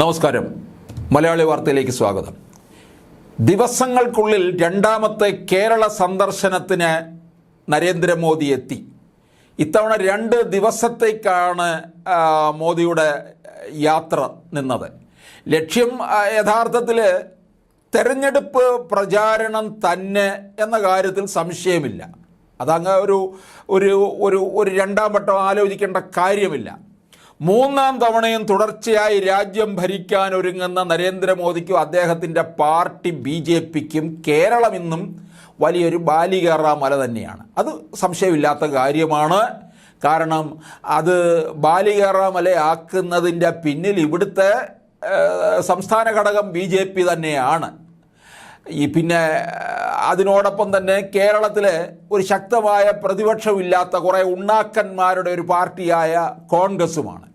നമസ്കാരം. മലയാളി വാർത്തയിലേക്ക് സ്വാഗതം. ദിവസങ്ങൾക്കുള്ളിൽ രണ്ടാമത്തെ കേരള സന്ദർശനത്തിന് നരേന്ദ്രമോദി എത്തി. ഇത്തവണ രണ്ട് ദിവസത്തേക്കാണ് മോദിയുടെ യാത്ര നിന്നത്. ലക്ഷ്യം യഥാർത്ഥത്തിൽ തെരഞ്ഞെടുപ്പ് പ്രചാരണം തന്നെ എന്ന കാര്യത്തിൽ സംശയമില്ല. അതങ്ങ് ഒരു ഒരു ഒരു രണ്ടാം വട്ടം ആലോചിക്കേണ്ട കാര്യമില്ല. മൂന്നാം തവണയും തുടർച്ചയായി രാജ്യം ഭരിക്കാൻ ഒരുങ്ങുന്ന നരേന്ദ്രമോദിക്കും അദ്ദേഹത്തിന്റെ പാർട്ടി ബി ജെ പിക്കും കേരളം ഇന്നും വലിയൊരു ബാലികേറ മല തന്നെയാണ്. അത് സംശയമില്ലാത്ത കാര്യമാണ്. കാരണം അത് ബാലികേറ മലയാക്കുന്നതിന്റെ പിന്നിൽ ഇവിടുത്തെ സംസ്ഥാന ഘടകം ബി ജെ പി തന്നെയാണ്. ഈ പിന്നെ അതിനോടൊപ്പം തന്നെ കേരളത്തിലെ ഒരു ശക്തമായ പ്രതിപക്ഷമില്ലാത്ത കുറേ ഉണ്ണാക്കന്മാരുടെ ഒരു പാർട്ടിയായ കോൺഗ്രസുമാണ്.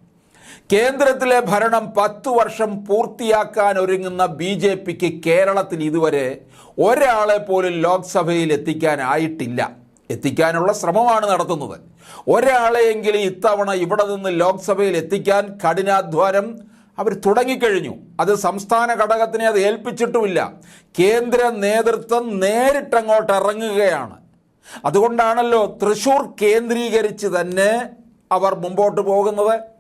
കേന്ദ്രത്തിലെ ഭരണം പത്തു വർഷം പൂർത്തിയാക്കാൻ ഒരുങ്ങുന്ന ബി ജെ പിക്ക് കേരളത്തിൽ ഇതുവരെ ഒരാളെ പോലും ലോക്സഭയിൽ എത്തിക്കാനായിട്ടില്ല. എത്തിക്കാനുള്ള ശ്രമമാണ് നടത്തുന്നത്. ഒരാളെയെങ്കിലും ഇത്തവണ ഇവിടെ നിന്ന് ലോക്സഭയിൽ എത്തിക്കാൻ കഠിനാധ്വാനം അവർ തുടങ്ങിക്കഴിഞ്ഞു. അത് സംസ്ഥാന ഘടകത്തിനെ അത് ഏൽപ്പിച്ചിട്ടുമില്ല. കേന്ദ്ര നേതൃത്വം നേരിട്ടങ്ങോട്ട് ഇറങ്ങുകയാണ്. അതുകൊണ്ടാണല്ലോ തൃശൂർ കേന്ദ്രീകരിച്ച് തന്നെ അവർ മുമ്പോട്ട് പോകുന്നത്.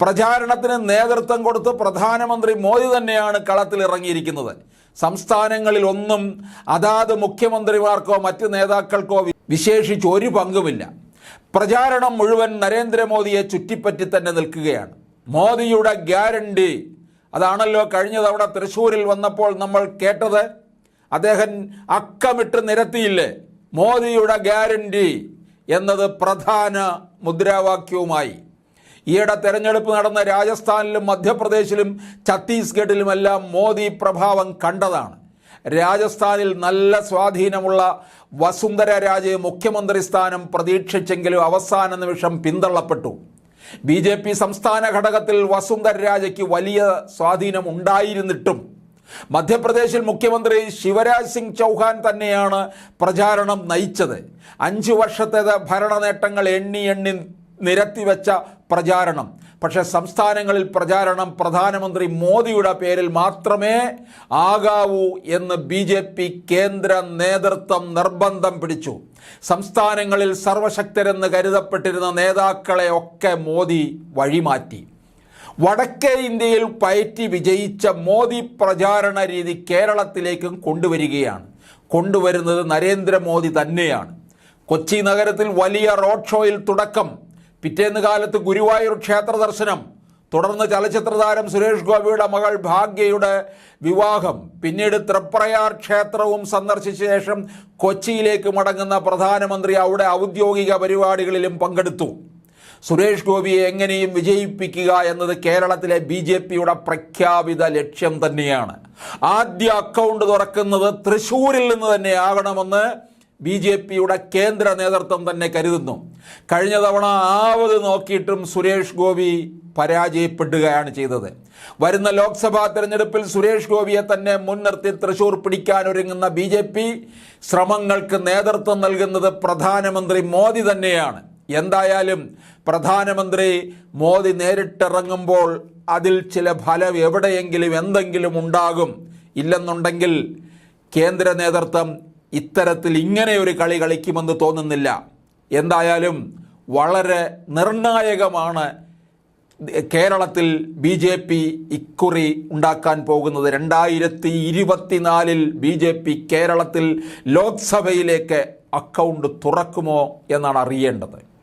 പ്രചാരണത്തിന് നേതൃത്വം കൊടുത്ത് പ്രധാനമന്ത്രി മോദി തന്നെയാണ് കളത്തിൽ ഇറങ്ങിയിരിക്കുന്നത്. സംസ്ഥാനങ്ങളിൽ ഒന്നും അതാത് മുഖ്യമന്ത്രിമാർക്കോ മറ്റ് നേതാക്കൾക്കോ വിശേഷിച്ച് ഒരു പങ്കുമില്ല. പ്രചാരണം മുഴുവൻ നരേന്ദ്രമോദിയെ ചുറ്റിപ്പറ്റി തന്നെ നിൽക്കുകയാണ്. മോദിയുടെ ഗ്യാരണ്ടി. അതാണല്ലോ കഴിഞ്ഞ തവണ തൃശ്ശൂരിൽ വന്നപ്പോൾ നമ്മൾ കേട്ടത്. അദ്ദേഹം അക്കമിട്ട് നിരത്തിയില്ലേ? മോദിയുടെ ഗ്യാരണ്ടി എന്നത് പ്രധാന മുദ്രാവാക്യവുമായി. ഈയിടെ തെരഞ്ഞെടുപ്പ് നടന്ന രാജസ്ഥാനിലും മധ്യപ്രദേശിലും ഛത്തീസ്ഗഡിലുമെല്ലാം മോദി പ്രഭാവം കണ്ടതാണ്. രാജസ്ഥാനിൽ നല്ല സ്വാധീനമുള്ള വസുന്ധര രാജെ മുഖ്യമന്ത്രി സ്ഥാനം പ്രതീക്ഷിച്ചെങ്കിലും അവസാന നിമിഷം പിന്തള്ളപ്പെട്ടു. ബി ജെ പി സംസ്ഥാന ഘടകത്തിൽ വസുന്ധര രാജയ്ക്ക് വലിയ സ്വാധീനം ഉണ്ടായിരുന്നിട്ടും. മധ്യപ്രദേശിൽ മുഖ്യമന്ത്രി ശിവരാജ് സിംഗ് ചൗഹാൻ തന്നെയാണ് പ്രചാരണം നയിച്ചത്. അഞ്ചു വർഷത്തെ ഭരണ നേട്ടങ്ങൾ എണ്ണി എണ്ണി നിരത്തിവെച്ച പ്രചാരണം. പക്ഷെ സംസ്ഥാനങ്ങളിൽ പ്രചാരണം പ്രധാനമന്ത്രി മോദിയുടെ പേരിൽ മാത്രമേ ആകാവൂ എന്ന് ബി ജെ പി കേന്ദ്ര നേതൃത്വം നിർബന്ധം പിടിച്ചു. സംസ്ഥാനങ്ങളിൽ സർവശക്തരെന്ന് കരുതപ്പെട്ടിരുന്ന നേതാക്കളെ ഒക്കെ മോദി വഴിമാറ്റി. വടക്കേ ഇന്ത്യയിൽ പയറ്റി വിജയിച്ച മോദി പ്രചാരണ രീതി കേരളത്തിലേക്കും കൊണ്ടുവരികയാണ്. കൊണ്ടുവരുന്നത് നരേന്ദ്രമോദി തന്നെയാണ്. കൊച്ചി നഗരത്തിൽ വലിയ റോഡ് ഷോയിൽ തുടക്കം. പിറ്റേന്ന് കാലത്ത് ഗുരുവായൂർ ക്ഷേത്ര ദർശനം തുടർന്ന് ചലച്ചിത്ര താരം സുരേഷ് ഗോപിയുടെ മകൾ ഭാഗ്യയുടെ വിവാഹം പിന്നീട് തൃപ്രയാർ ക്ഷേത്രവും സന്ദർശിച്ച ശേഷം കൊച്ചിയിലേക്ക് മടങ്ങുന്ന പ്രധാനമന്ത്രി അവിടെ ഔദ്യോഗിക പരിപാടികളിലും പങ്കെടുത്തു. സുരേഷ് ഗോപിയെ എങ്ങനെയും വിജയിപ്പിക്കുക എന്നത് കേരളത്തിലെ ബി ജെ പിയുടെ പ്രഖ്യാപിത ലക്ഷ്യം തന്നെയാണ്. ആദ്യ അക്കൗണ്ട് തുറക്കുന്നത് തൃശ്ശൂരിൽ നിന്ന് തന്നെ ആകണമെന്ന് ബി ജെ പിയുടെ കേന്ദ്ര നേതൃത്വം തന്നെ കരുതുന്നു. കഴിഞ്ഞ തവണ ആവത് നോക്കിയിട്ടും സുരേഷ് ഗോപി പരാജയപ്പെടുകയാണ് ചെയ്തത്. വരുന്ന ലോക്സഭാ തെരഞ്ഞെടുപ്പിൽ സുരേഷ് ഗോപിയെ തന്നെ മുൻനിർത്തി തൃശൂർ പിടിക്കാനൊരുങ്ങുന്ന ബി ജെ പി ശ്രമങ്ങൾക്ക് നേതൃത്വം നൽകുന്നത് പ്രധാനമന്ത്രി മോദി തന്നെയാണ്. എന്തായാലും പ്രധാനമന്ത്രി മോദി നേരിട്ടിറങ്ങുമ്പോൾ അതിൽ ചില ഫലം എവിടെയെങ്കിലും എന്തെങ്കിലും ഉണ്ടാകും. ഇല്ലെന്നുണ്ടെങ്കിൽ കേന്ദ്ര നേതൃത്വം ഇത്തരത്തിൽ ഇങ്ങനെ ഒരു കളി കളിക്കുമെന്ന് തോന്നുന്നില്ല. എന്തായാലും വളരെ നിർണായകമാണ് കേരളത്തിൽ ബി ജെ പി ഇക്കുറി ഉണ്ടാക്കാൻ പോകുന്നത്. രണ്ടായിരത്തി ഇരുപത്തിനാലിൽ ബി ജെ പി കേരളത്തിൽ ലോക്സഭയിലേക്ക് അക്കൗണ്ട് തുറക്കുമോ എന്നാണ് അറിയേണ്ടത്.